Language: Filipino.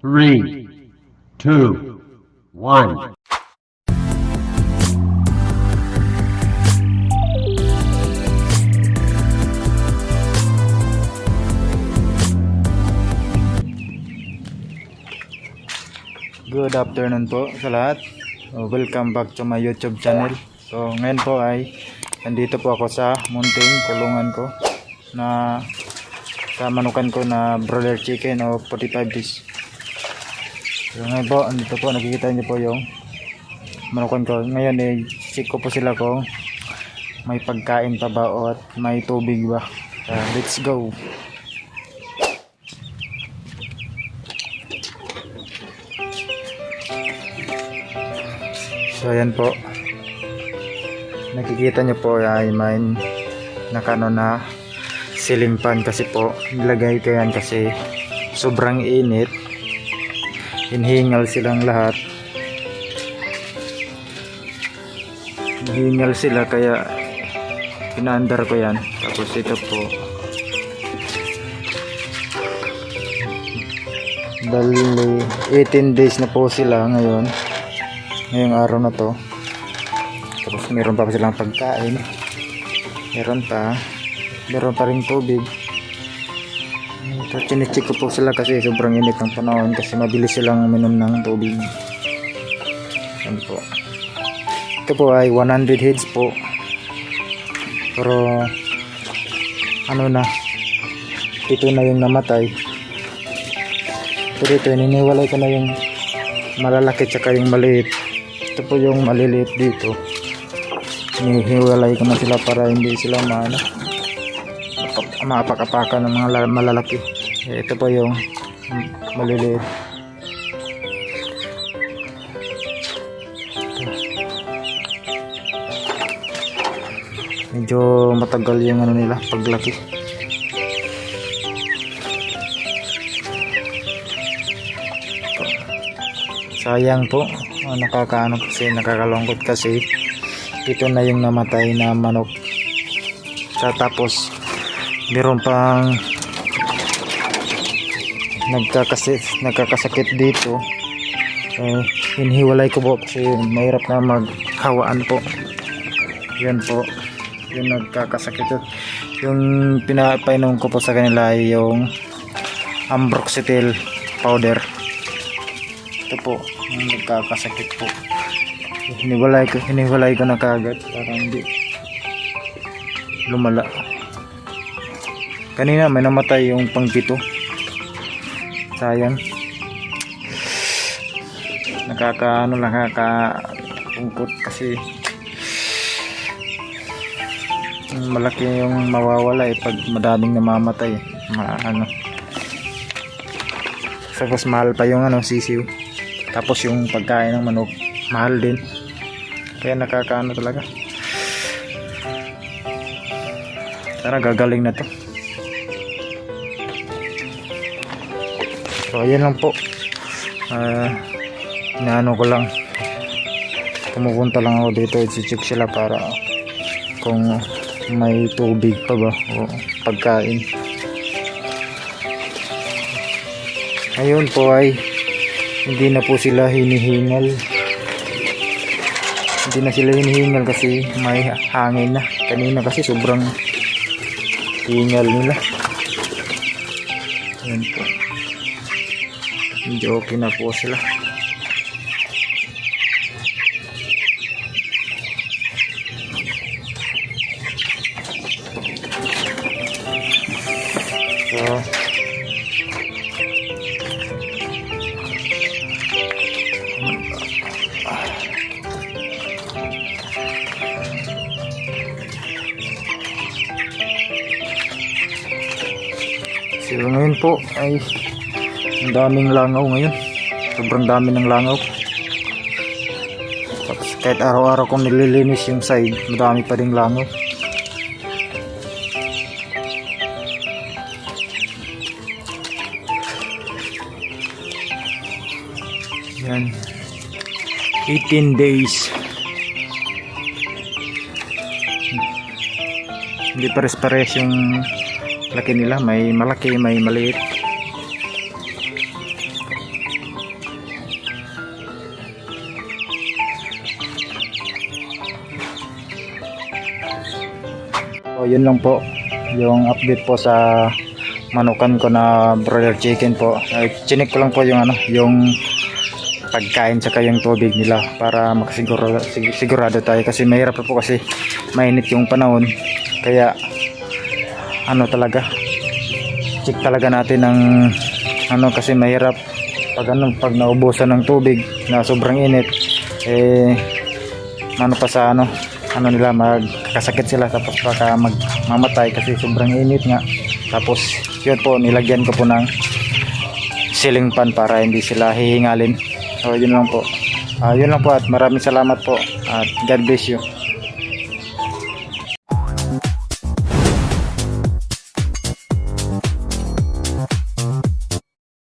three, two, one. Good afternoon po sa lahat. So, welcome back to my YouTube channel. So, ngayon po ay nandito po ako sa munting kulungan ko na sa manukan ko na broiler chicken o 45 days. So, ngayon po, andito po, nakikita niyo po yung manukan ko. Ngayon eh, check ko po sila kung may pagkain pa ba o at may tubig ba. So, let's go. So ayan po. Nakikita nyo po ay may nakano na silimpan kasi po nilagay ko yan kasi sobrang init. Inhingal silang lahat. Inhingal sila kaya pinaandar ko yan. Tapos ito po. Bali 18 days na po sila ngayon ngayong araw na to tapos meron pa pa silang pagkain meron pa meron pa rin tubig so chinecheck ko po sila kasi sobrang init ng panahon kasi mabilis silang minom ng tubig. Yan po. Ito po ay 100 heads po. Pero ano na ito na yung namatay. Pero ito niniwalay ko na yung malalaki tsaka yung maliit. Ito po yung maliliit dito. Hinihiwalay ko na sila para hindi sila maano mapapakan ng mga la- malalaki ito po yung maliliit. Medyo matagal yung ano nila paglaki. Sayang po. Oh, nakakaano kasi nakakalungkot kasi ito na yung namatay na manok. Tapos meron pang nagkakasakit, nagkakasakit dito. Eh, hinhiwalay ko po kasi mahirap na maghawaan po. Yan po yung nagkakasakit. Yung pinapainom ko po sa kanila ay yung ambroxetil powder. Ito po yung nagkakasakit po. Hiniwalay ko hiniwalay ko na kagad para hindi lumala. Kanina may namatay yung pangpito sayang. Nakaka ano lang nakakungkot kasi malaki yung mawawala eh pag madaming namamatay. Ma ano. Tapos mahal pa yung ano sisiw. Tapos yung pagkain ng manok mahal din. Kaya nakakaano talaga. Sana gagaling na to so ayan lang po. Ah inaano ko lang. Pumupunta lang ako dito i-check sila para kung may tubig pa ba o pagkain. Ayun po ay hindi na po sila hinihingal. Hindi na sila hinihingal kasi may hangin na. Kanina kasi sobrang hingal nila. Ayun po medyo okay na po sila. So So ngayon po ay ang daming langaw ngayon. Sobrang dami ng langaw. Tapos kahit araw-araw kong nililinis yung side, madami pa rin langaw. Yan. 18 days. Hindi pares-pares yung laki nila. May malaki, may maliit. So, yun lang po yung update po sa manukan ko na broiler chicken po. Chinik ko lang po yung ano, yung pagkain tsaka yung tubig nila para makasigurado sig- sigurado tayo kasi mahirap po kasi mainit yung panahon kaya ano talaga check talaga natin ng ano kasi mahirap pag ano pag naubusan ng tubig na sobrang init eh ano pa sa ano ano nila magkasakit sila tapos baka magmamatay kasi sobrang init nga. Tapos yun po nilagyan ko po ng ceiling fan para hindi sila hihingalin. So yun lang po. Ah, yun lang po at maraming salamat po at God bless you